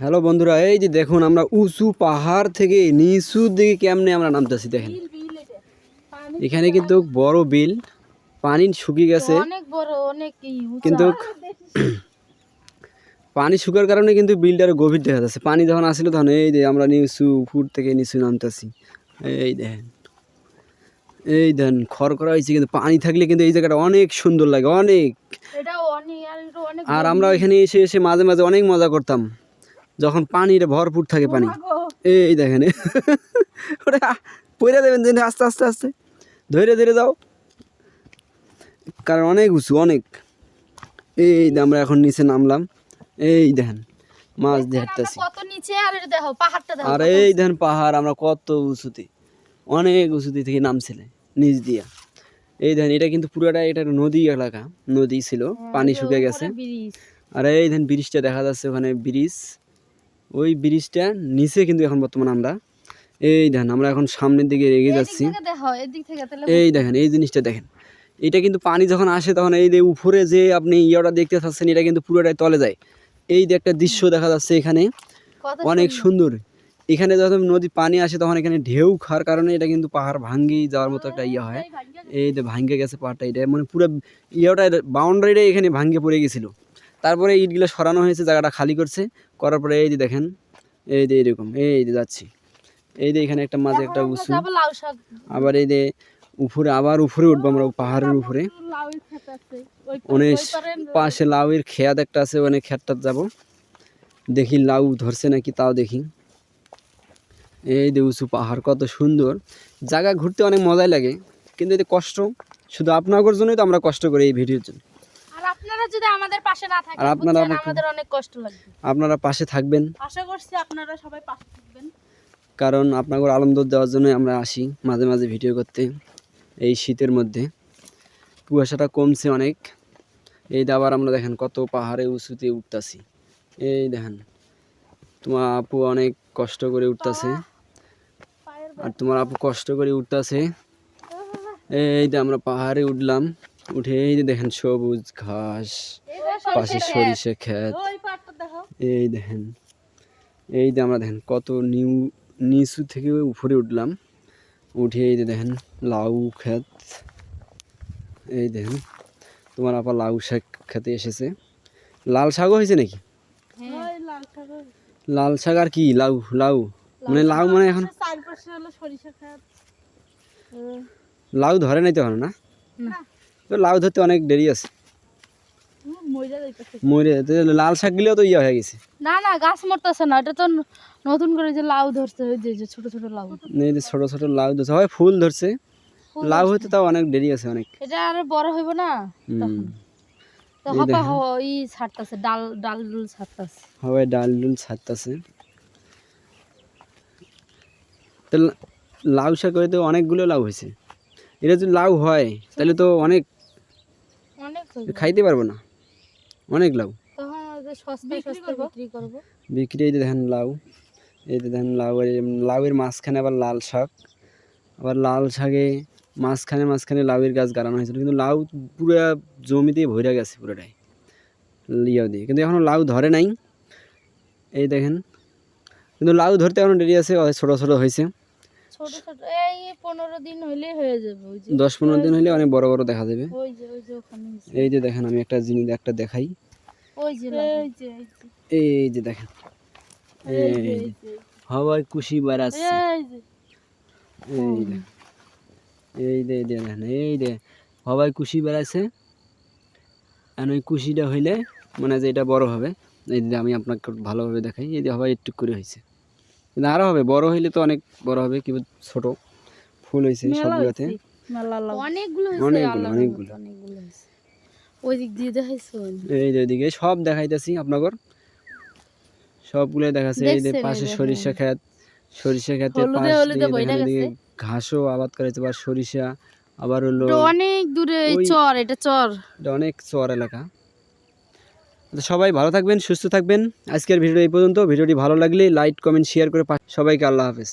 Hello বন্ধুরা এই যে দেখুন আমরা উঁচু পাহাড় থেকে নিচু দিকে কেমনে আমরা নামতেছি দেখেন। এখানে কিন্তু বড় বিল পানি শুকিয়ে গেছে। কিন্তু পানি শুকার কারণে কিন্তু বিলটা গভীর দেখা যাচ্ছে। পানি যখন আসছিল তখন এই যে আমরা নিচু ফুট থেকে নিচু নামতেছি। এই দেখেন এই দেখেন খড় করা হয়েছে কিন্তু পানি থাকলে কিন্তু এই জায়গাটা অনেক সুন্দর লাগে অনেক। আর অনেক আর আমরা এখানে এসে এসে মাঝে মাঝে অনেক মজা করতাম। যখন পানির ভরপুর থাকে পানি। এই দেখেন। ওটা পইরা দেবেন যেন আস্তে আস্তে আস্তে। ধরে ধরে যাও কারণ অনেক উঁচু অনেক। এই যে আমরা এখন নিচে নামলাম। এই দেখেন মাছ দিয়ে হাঁটতেছি নিচে আর এই দেখেন পাহাড় আমরা কত উঁচুতে। অনেক উঁচুতে থেকে নামছিলে নিচ দিয়া। এই দেখেন এটা কিন্তু পুরোটা এটা নদী এলাকা। নদী ছিল পানি শুকিয়ে গেছে। আর এই দেখেন ব্রিজটা দেখা যাচ্ছে ওখানে ব্রিজ। ওই ব্রিজটা নিচে কিন্তু এখন বর্তমানে আমরা এই দেখেন আমরা এখন সামনের দিকে এগিয়ে যাচ্ছি। এই দেখেন এই জিনিসটা দেখেন। এটা কিন্তু পানি যখন আসে তখন এই যে উপরে যে আপনি ইয়েটা দেখতে পাচ্ছেন এটা কিন্তু পুরোটাই তলে যায়। এই যে একটা দৃশ্য দেখা যাচ্ছে এখানে অনেক সুন্দর। এখানে যখন নদী পানি আসে তখন এখানে ঢেউ খাওয়ার কারণে এটা কিন্তু পাহাড় ভাঙ্গি যাওয়ার মতো একটা ইয়ে হয়। এই যে ভাঙ্গে গেছে পাহাড়টা এটা মানে পুরো ইয়েটা বাউন্ডারিটা এখানে ভাঙ্গে পড়ে গেছিল। তারপরে ইটগুলো সরানো হয়েছে জায়গাটা খালি করছে। করার পরে এই যে দেখেন এই যে এরকম এই যে যাচ্ছি। এই যে এখানে একটা মাঝে একটা উঁচু। আবার এই যে উপরে আবার উপরে উঠবো আমরা পাহাড়ের উপরে। অনেক পাশে লাউয়ের খেয়াত একটা আছে ওখানে খেয়াতটা যাব। দেখি লাউ ধরছে নাকি তাও দেখি। এই যে উঁচু পাহাড় কত সুন্দর। জায়গা ঘুরতে অনেক মজাই লাগে কিন্তু এতে কষ্ট শুধু আপনাদের জন্যই তো আমরা কষ্ট করি এই ভিডিওর জন্য। আপনারা যদি আমাদের পাশে না থাকেন আর আপনারা বুঝছেন, আমাকে- আমাদের অনেক কষ্ট লাগবে। আপনারা পাশে থাকবেন। আশা করছি আপনারা সবাই পাশে থাকবেন। কারণ আপনাদের আনন্দ দেওয়ার জন্য আমরা আসি মাঝে মাঝে ভিডিও করতে এই শীতের মধ্যে। কুয়াশাটা কমছে অনেক। এই যে আবার আমরা দেখেন কত পাহাড়ে উঁচুতে উঠতাছি। এই দেখেন তোমার আপু অনেক কষ্ট করে উঠতাছে। পায়ের আর তোমার আপু কষ্ট করে উঠতাছে। এই যে আমরা পাহাড়ে উঠলাম। উঠে এই যে দেখেন সবুজ ঘাস পাশে সরিষা ক্ষেত। ওই পাটটা দেখো এই দেখেন এই যে আমরা দেখেন কত নিউ নিচু থেকে উপরে উঠলাম। উঠে এই যে দেখেন লাউ ক্ষেত। এই দেখেন তোমার আপা লাউ শাক খেতে এসেছে। লাল শাকও হয়েছে নাকি? লাল শাক আর কি? লাউ লাউ। মানে লাউ মানে এখন লাউ ধরে নাই তো না। তো লাউ ধরতে অনেক দেরি আছে। মরে লাল শাক গিলেও তো ইয়ে হয়ে গেছে। না না গাছ মরতেছে না এটা তো নতুন করে যে লাউ ধরছে যে যে ছোট ছোট লাউ। এই যে ছোট ছোট লাউ ধরছে হয় ফুল ধরছে লাউ হইতে তাও অনেক দেরি আছে অনেক। এটা আর বড় হইব না? তো হাপা ছাড়তাছে ডাল ডাল ডুল ছাড়তাছে। সবাই ডাল ডুল ছাড়তেছে। তো লাউ শাক হয়তো অনেকগুলো লাউ হয়েছে এটা যদি লাউ হয় তাহলে তো অনেক খাইতে পারব না। অনেক লাউ। তখন ওই যে সস্তায় সস্তায় বিক্রি এই দেখেন লাউ। এই যে দেখেন লাউ লাউয়ের মাঝখানে আবার লাল শাক। আবার লাল শাকে মাঝখানে মাঝখানে লাউয়ের গাছ গাড়ানো হয়েছিল। কিন্তু লাউ পুরো জমিতেই ভরে গেছে পুরোটাই। ইয়া দিয়ে। কিন্তু এখনও লাউ ধরে নাই। এই দেখেন। কিন্তু লাউ ধরতে এখনও দেরি আছে ছোটো ছোটো হয়েছে। ছোট ছোট এই পনেরো দিন হইলে হয়ে যাবে ওই যে। দশ পনেরো দিন হলে অনেক বড় বড় দেখা যাবে। ওই যে ওই যে ওখানে এই যে দেখেন আমি একটা জিনিস একটা দেখাই। ওই যে এই যে এই যে। দেখেন। এই খুশি বাড়াচ্ছে। এই যে। এই যে। যে দেখেন এই যে। সবাই কুশি বেড়াইছে আর ওই কুশিটা হইলে মানে যে এটা বড় হবে এই যে আমি আপনাকে ভালোভাবে দেখাই। এই যে সবাই একটু করে হয়েছে কিন্তু আরও হবে বড় হইলে তো অনেক বড় হবে কিন্তু ছোট ফুল হয়েছে সবগুলোতে। অনেকগুলো অনেকগুলো, অনেকগুলো। রহমতে অনেকগুলো হয়েছে ওই দিক দিয়ে দেখাইছো এই যে ওইদিকে সব দেখাইতেছি আপনাদের সবগুলো দেখাচ্ছে এই যে পাশে সরিষা ক্ষেত সরিষা ক্ষেতের পাশ। ঘাসও আবাদ করেছে বা সরিষা আবার হলো অনেক দূরে চর এটা চর। এটা অনেক চর এলাকা। সবাই ভালো থাকবেন, সুস্থ থাকবেন। আজকের ভিডিও এই পর্যন্ত। ভিডিওটি ভালো লাগলে লাইক, কমেন্ট শেয়ার করে সবাইকে আল্লাহ হাফেজ।